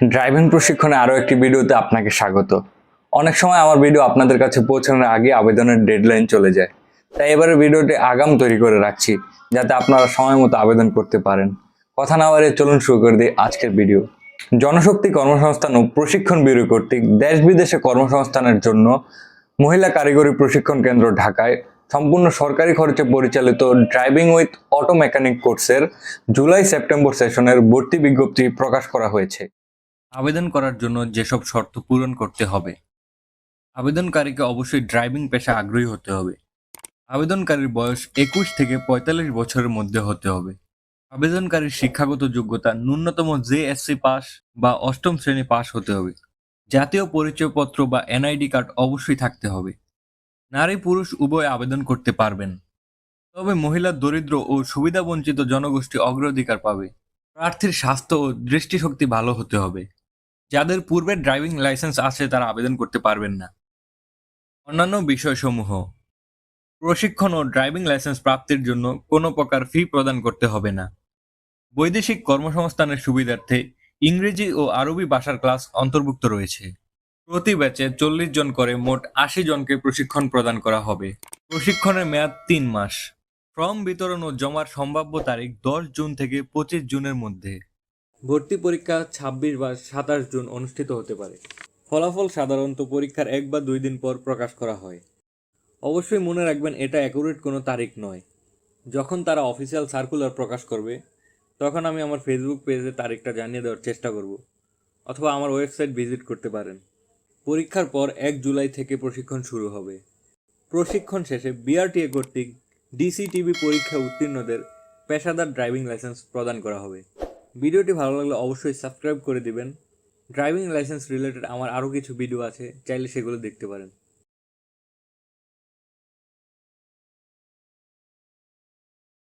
Driving প্রশিক্ষণে আরও একটি ভিডিওতে আপনাকে স্বাগত। অনেক সময় আমার ভিডিও আপনাদের কাছে পৌঁছানোর আগে আবেদনের ডেডলাইন চলে যায়। তাই এবারে ভিডিওটি আগাম তৈরি করে রাখছি, যাতে আপনারা সময় মতো আবেদন করতে পারেন। কথা না বাড়িয়ে চলুন শুরু করে দিই আজকের ভিডিও। জনশক্তি কর্মসংস্থান ও প্রশিক্ষণ ব্যুরো কর্তৃক দেশ বিদেশে কর্মসংস্থানের জন্য মহিলা কারিগরি প্রশিক্ষণ কেন্দ্র ঢাকায় সম্পূর্ণ সরকারি খরচে পরিচালিত ড্রাইভিং উইথ অটো মেকানিক কোর্সের জুলাই সেপ্টেম্বর সেশনের ভর্তি বিজ্ঞপ্তি প্রকাশ করা হয়েছে। আবেদন করার জন্য যেসব শর্ত পূরণ করতে হবে। আবেদনকারীকে অবশ্যই ড্রাইভিং পেশা আগ্রহী হতে হবে। আবেদনকারীর বয়স একুশ থেকে পঁয়তাল্লিশ বছরের মধ্যে হতে হবে। আবেদনকারীর শিক্ষাগত যোগ্যতা ন্যূনতম জেএসসি পাস বা অষ্টম শ্রেণি পাস হতে হবে। জাতীয় পরিচয়পত্র বা এনআইডি কার্ড অবশ্যই থাকতে হবে। নারী পুরুষ উভয় আবেদন করতে পারবেন। তবে মহিলা দরিদ্র ও সুবিধাবঞ্চিত জনগোষ্ঠী অগ্রাধিকার পাবে। প্রার্থীর স্বাস্থ্য ও দৃষ্টিশক্তি ভালো হতে হবে। যাদের পূর্বে ড্রাইভিং লাইসেন্স আছে, তারা আবেদন করতে পারবেন না। অন্যান্য বিষয়সমূহ। প্রশিক্ষণ ও ড্রাইভিং লাইসেন্স প্রাপ্তির জন্য কোনো প্রকার ফি প্রদান করতে হবে না। বৈদেশিক কর্মসংস্থানের সুবিধার্থে ইংরেজি ও আরবি ভাষার ক্লাস অন্তর্ভুক্ত রয়েছে। প্রতি ব্যাচে চল্লিশ জন করে মোট আশি জনকে প্রশিক্ষণ প্রদান করা হবে। প্রশিক্ষণের মেয়াদ তিন মাস। ফর্ম বিতরণ ও জমার সম্ভাব্য তারিখ দশ জুন থেকে পঁচিশ জুনের মধ্যে। ভর্তি পরীক্ষা ছাব্বিশ বা সাতাশ জুন অনুষ্ঠিত হতে পারে। ফলাফল সাধারণত পরীক্ষার এক বা দুই দিন পর প্রকাশ করা হয়। অবশ্যই মনে রাখবেন, এটা অ্যাকুরেট কোনো তারিখ নয়। যখন তারা অফিসিয়াল সার্কুলার প্রকাশ করবে, তখন আমি আমার ফেসবুক পেজে তারিখটা জানিয়ে দেওয়ার চেষ্টা করব, অথবা আমার ওয়েবসাইট ভিজিট করতে পারেন। পরীক্ষার পর এক জুলাই থেকে প্রশিক্ষণ শুরু হবে। প্রশিক্ষণ শেষে বিআরটিএ কর্তৃক ডিসিটিভি পরীক্ষা উত্তীর্ণদের পেশাদার ড্রাইভিং লাইসেন্স প্রদান করা হবে। ভিডিওটি ভালো লাগলে অবশ্যই সাবস্ক্রাইব করে দিবেন। ড্রাইভিং লাইসেন্স রিলেটেড আমার আরও কিছু ভিডিও আছে, চাইলে সেগুলো দেখতে পারেন।